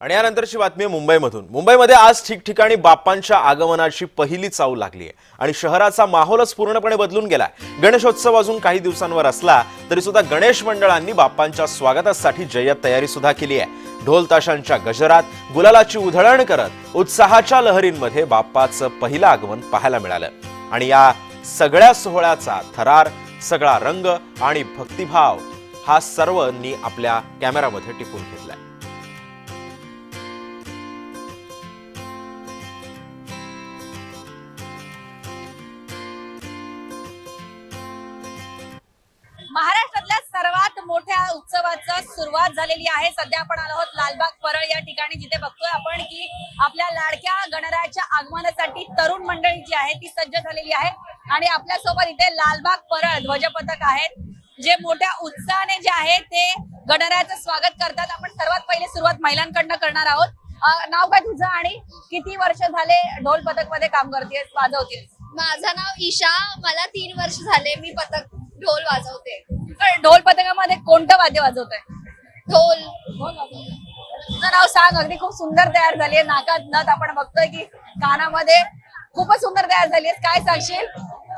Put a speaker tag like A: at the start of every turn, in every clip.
A: आणि यानंतरची बातमी आहे मुंबईमधून. मुंबईमध्ये आज ठिकठिकाणी बाप्पांच्या आगमनाची पहिली चाऊ लागली आहे आणि शहराचा माहोलच पूर्णपणे बदलून गेलाय. गणेशोत्सव अजून काही दिवसांवर असला तरी सुद्धा गणेश मंडळांनी बाप्पांच्या स्वागतासाठी जय्यत तयारी सुद्धा केली आहे. ढोल ताशांच्या गजरात गुलालाची उधळण करत उत्साहाच्या लहरींमध्ये बाप्पाचं पहिलं आगमन पाहायला मिळालं. आणि या सगळ्या सोहळ्याचा थरार सगळा रंग आणि भक्तिभाव हा सर्वांनी आपल्या कॅमेरामध्ये टिपून घेतलाय.
B: उत्सवाचा सुरुवात झालेली आहे. सध्या आपण आलो आहोत लालबाग परळ या ठिकाणी जिथे बघतोय आपण की आपल्या लाडक्या गणरायाच्या आगमनासाठी तरुण मंडळी जी आहे ती सज्ज झालेली आहे. आणि आपल्यासोबत इथे लालबाग परळ ध्वजपथक आहेत. जे मोठ्या उत्साहाने जे आहे ते गणरायाचं स्वागत करतात. आपण सर्वात पहिले सुरुवात महिलांकडनं करणार आहोत. नाव काय तुझं आणि किती वर्ष झाले ढोल पथकमध्ये काम करते वाजवतील
C: माझं नाव ईशा. मला तीन वर्ष झाले मी पथक ढोल वाजवते.
B: पण ढोल पथकामध्ये कोणतं वाद्य वाजवतंय?
C: ढोल.
B: तुझं नाव सांग. अगदी खूप सुंदर तयार झाली आहे. नाकात नथ आपण बघतोय की कानामध्ये खूपच सुंदर तयार झाली आहे. काय सांगशील?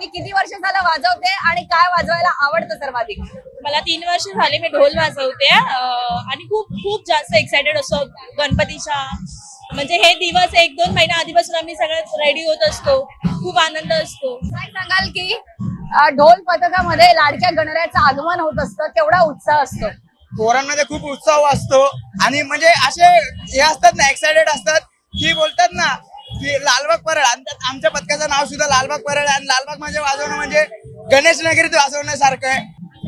B: की किती वर्ष झालं वाजवते आणि काय वाजवायला आवडतं सर्वाधिक?
D: मला तीन वर्ष झाले मी ढोल वाजवते. अं, आणि खूप खूप जास्त एक्साइटेड असतो गणपतीच्या म्हणजे हे दिवस एक दोन महिन्या आधीपासून आम्ही सगळं रेडी होत असतो. खूप आनंद असतो.
B: काय सांगाल की ढोल पथकामध्ये लाडक्या गणरायाचं आगमन होत असतं केवढा उत्साह असतो.
E: पोरांमध्ये खूप उत्साह असतो आणि म्हणजे असे हे असतात ना एक्साइटेड असतात. की बोलतात ना की लालबाग परळ आमच्या पथकाचं नाव सुद्धा लालबाग परळ आहे. आणि लालबाग म्हणजे वाजवणं म्हणजे गणेश नगरीत वाजवण्यासारखं आहे.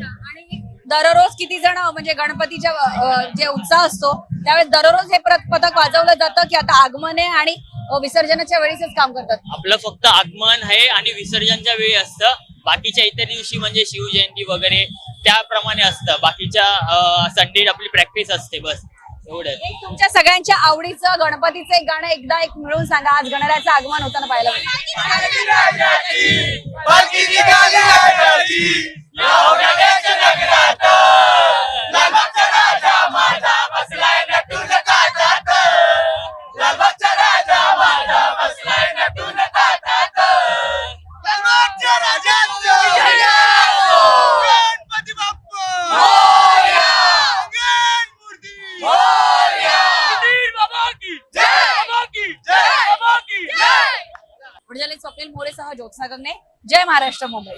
B: आणि दररोज किती जण म्हणजे गणपतीच्या अं, जे उत्साह असतो त्यावेळेस दररोज हे प्रत- पथक वाजवलं जातं की आता आगमन आहे आणि अं, विसर्जनाच्या वेळीच काम करतात?
F: आपलं फक्त आगमन आहे आणि विसर्जनच्या वेळी असतं. बाकीच्या इतर दिवशी म्हणजे शिवजयंती वगैरे त्याप्रमाणे असतं. बाकीच्या संडे आपली प्रॅक्टिस असते बस. एवढंच.
B: एक तुमच्या सगळ्यांच्या आवडीचं गणपतीचं एक गाणं एकदा एक मिळून सांगा. आज गणरायाचं आगमन होताना पाहायला. मिळेल. पुढच्या स्वप्नील मोरेसह ज्योत्स्ना गंगणे जय महाराष्ट्र मुंबई.